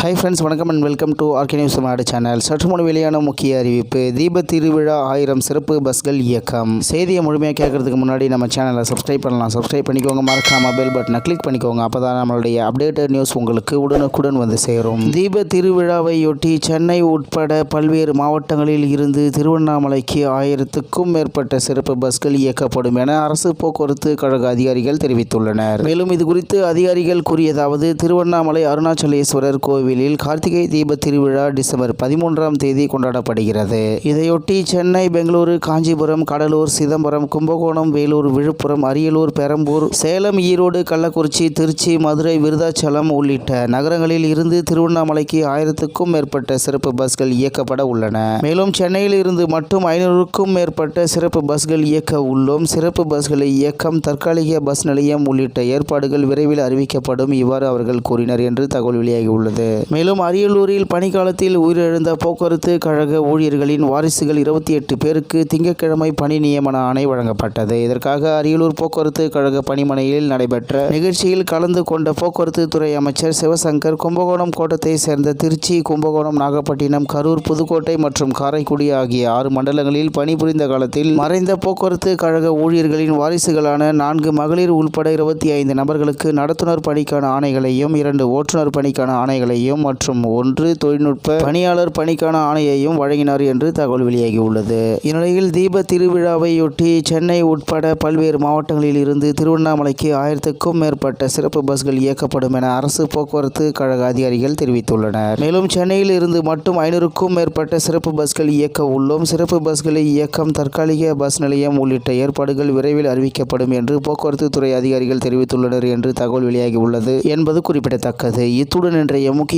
High friends வணக்கம் and welcome to RK news மாடு channel சற்று முன் வெளியான முக்கிய அறிவிப்பு தீப திருவிழா ஆயிரம் சிறப்பு பஸ்கள் இயக்கம். செய்தியை முழுமையாக கேட்கறதுக்கு முன்னாடி நம்ம சேனலை சப்ஸ்கிரைப் பண்ணலாம். சப்ஸ்கிரைப் பண்ணிக்கோங்க மறக்காம பெல் பட்டனை கிளிக் பண்ணிக்கோங்க. அப்போ தான் நம்மளுடைய அப்டேட்டட் நியூஸ் உங்களுக்கு உடனுக்குடன் வந்து சேரும். தீப திருவிழாவையொட்டி சென்னை உட்பட பல்வேறு மாவட்டங்களில் இருந்து திருவண்ணாமலைக்கு ஆயிரத்துக்கும் மேற்பட்ட சிறப்பு பஸ்கள் இயக்கப்படும் என அரசு போக்குவரத்து கழக அதிகாரிகள் தெரிவித்துள்ளனர். மேலும் இது குறித்து அதிகாரிகள் கூறியதாவது திருவண்ணாமலை அருணாச்சலேஸ்வரர் கோவிலில் கார்த்திகை தீப திருவிழா டிசம்பர் பதிமூன்றாம் தேதி கொண்டாடப்படுகிறது. இதையொட்டி சென்னை பெங்களூரு காஞ்சிபுரம் கடலூர் சிதம்பரம் கும்பகோணம் வேலூர் விழுப்புரம் அரியலூர் பெரம்பூர் சேலம் ஈரோடு கள்ளக்குறிச்சி திருச்சி மதுரை விருதாச்சலம் உள்ளிட்ட நகரங்களில் இருந்து திருவண்ணாமலைக்கு ஆயிரத்துக்கும் மேற்பட்ட சிறப்பு பஸ்கள் இயக்கப்பட உள்ளன. மேலும் சென்னையில் இருந்து மட்டும் ஐநூறுக்கும் மேற்பட்ட சிறப்பு பஸ்கள் இயக்க உள்ளோம். சிறப்பு பஸ்களை இயக்கம் தற்காலிக பஸ் நிலையம் உள்ளிட்ட ஏற்பாடுகள் விரைவில் அறிவிக்கப்படும் இவ்வாறு அவர்கள் கூறினர் என்று தகவல் வெளியாகியுள்ளது. மேலும் அரியலூரில் பணிக்காலத்தில் உயிரிழந்த போக்குவரத்து கழக ஊழியர்களின் வாரிசுகள் இருபத்தி எட்டு பேருக்கு திங்கட்கிழமை பணி நியமன ஆணை வழங்கப்பட்டது. இதற்காக அரியலூர் போக்குவரத்து கழக பணிமனையில் நடைபெற்ற நிகழ்ச்சியில் கலந்து கொண்ட போக்குவரத்து துறை அமைச்சர் சிவசங்கர் கும்பகோணம் கோட்டத்தை சேர்ந்த திருச்சி கும்பகோணம் நாகப்பட்டினம் கரூர் புதுக்கோட்டை மற்றும் காரைக்குடி ஆகிய ஆறு மண்டலங்களில் பணிபுரிந்த காலத்தில் மறைந்த போக்குவரத்து கழக ஊழியர்களின் வாரிசுகளான நான்கு மகளிர் உள்பட இருபத்தி ஐந்து நபர்களுக்கு நடத்துனர் பணிக்கான ஆணைகளையும் இரண்டு ஓட்டுநர் பணிக்கான ஆணைகளையும் மற்றும் ஒன்று தொழில்நுட்ப பணியாளர் பணிக்கான ஆணையையும் வழங்கினார் என்று தகவல் வெளியாகியுள்ளது. இந்நிலையில் தீப திருவிழாவையொட்டி சென்னை உட்பட பல்வேறு மாவட்டங்களில் இருந்து திருவண்ணாமலைக்கு ஆயிரத்துக்கும் மேற்பட்ட சிறப்பு பஸ்கள் இயக்கப்படும் என அரசு போக்குவரத்து கழக அதிகாரிகள் தெரிவித்துள்ளனர். மேலும் சென்னையில் இருந்து மட்டும் ஐநூறுக்கும் மேற்பட்ட சிறப்பு பஸ்கள் இயக்க உள்ளோம். சிறப்பு பஸ்களை இயக்கம் தற்காலிக பஸ் நிலையம் உள்ளிட்ட ஏற்பாடுகள் விரைவில் அறிவிக்கப்படும் என்று போக்குவரத்து துறை அதிகாரிகள் தெரிவித்துள்ளனர் என்று தகவல் வெளியாகியுள்ளது என்பது குறிப்பிடத்தக்கது. இத்துடன் இன்றைய முக்கிய